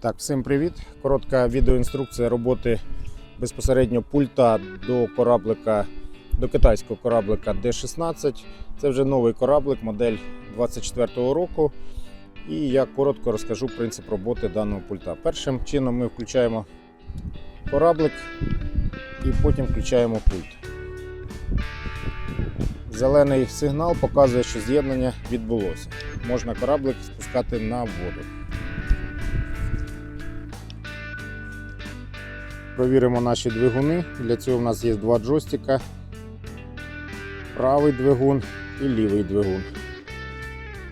Так, всім привіт. Коротка відеоінструкція роботи безпосередньо пульта до кораблика, до китайського кораблика D16. Це вже новий кораблик, модель 24-го року. І я коротко розкажу принцип роботи даного пульта. Першим чином ми включаємо кораблик і потім включаємо пульт. Зелений сигнал показує, що з'єднання відбулося. Можна кораблик спускати на воду. Провіримо наші двигуни. Для цього в нас є два джойстика. Правий двигун і лівий двигун.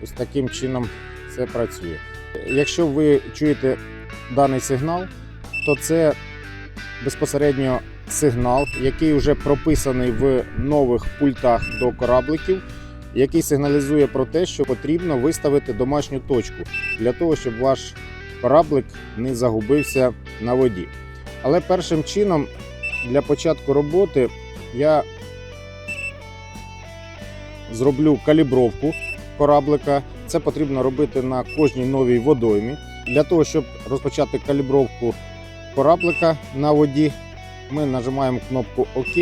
Ось таким чином це працює. Якщо ви чуєте даний сигнал, то це безпосередньо сигнал, який вже прописаний в нових пультах до корабликів, який сигналізує про те, що потрібно виставити домашню точку для того, щоб ваш кораблик не загубився на воді. Але першим чином для початку роботи я зроблю калібровку кораблика. Це потрібно робити на кожній новій водоймі. Для того, щоб розпочати калібровку кораблика на воді, ми нажимаємо кнопку ОК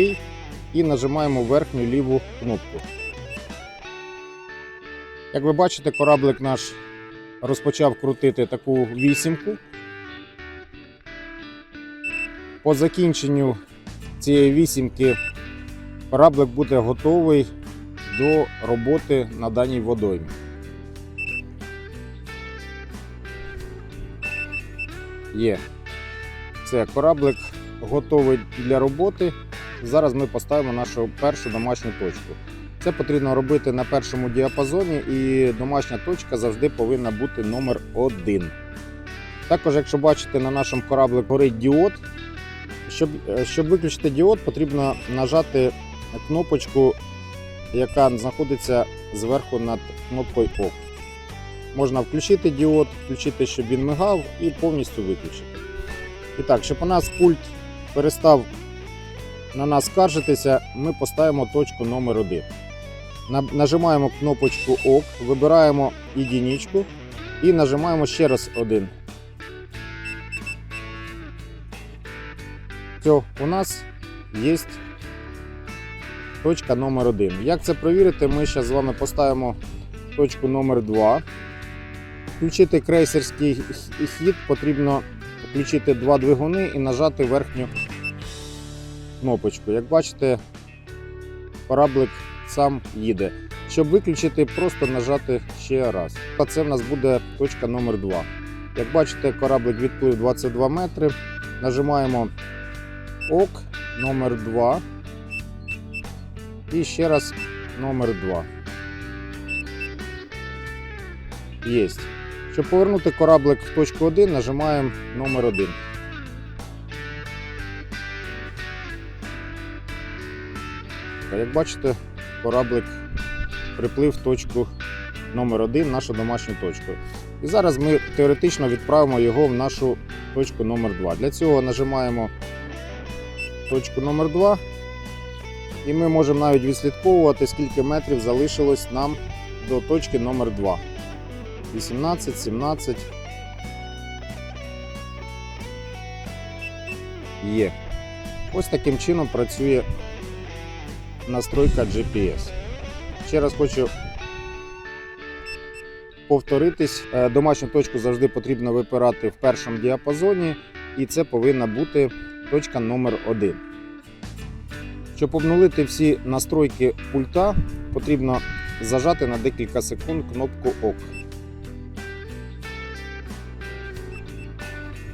і нажимаємо верхню ліву кнопку. Як ви бачите, кораблик наш розпочав крутити таку вісімку. По закінченню цієї вісімки кораблик буде готовий до роботи на даній водоймі. Є. Це кораблик готовий для роботи. Зараз ми поставимо нашу першу домашню точку. Це потрібно робити на першому діапазоні, і домашня точка завжди повинна бути номер 1. Також, якщо бачите, на нашому кораблику горить діод. Щоб, е, щоб виключити діод, потрібно нажати кнопочку, яка знаходиться зверху над кнопкою ОК. Можна включити діод, включити, щоб він мигав, і повністю виключити. І так, щоб у нас пульт перестав на нас скаржитися, ми поставимо точку номер 1. Нажимаємо кнопочку ОК, вибираємо єдиничку і нажимаємо ще раз один. Все, у нас є точка номер 1. Як це провірити, ми зараз з вами поставимо точку номер 2. Включити крейсерський хід, потрібно включити два двигуни і нажати верхню кнопочку. Як бачите, кораблик сам їде. Щоб виключити, просто нажати ще раз. А це в нас буде точка номер 2. Як бачите, кораблик відплив 22 метри. Нажимаємо ОК номер 2 і ще раз номер 2. Єсть. Щоб повернути кораблик в точку 1, нажимаємо номер 1. Як бачите, кораблик приплив в точку номер 1 нашу домашню точку. І зараз ми теоретично відправимо його в нашу точку номер 2. Для цього нажимаємо точку номер 2 і ми можемо навіть відслідковувати, скільки метрів залишилось нам до точки номер 2 18, 17. Є. Ось таким чином працює настройка GPS. Ще раз хочу повторитись. Е, Домашню точку завжди потрібно випирати в першому діапазоні, і це повинна бути точка номер 1. Щоб обнулити всі настройки пульта, потрібно зажати на декілька секунд кнопку ОК.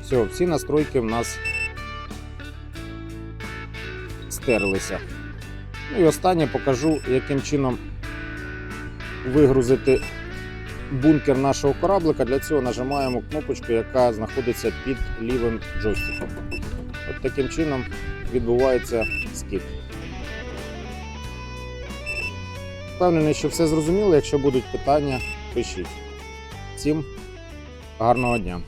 Все, всі настройки в нас стерлися. Ну і останнє покажу, яким чином вигрузити бункер нашого кораблика. Для цього нажимаємо кнопочку, яка знаходиться під лівим джойстиком. От таким чином відбувається скид. Впевнений, що все зрозуміло. Якщо будуть питання, пишіть. Всім гарного дня!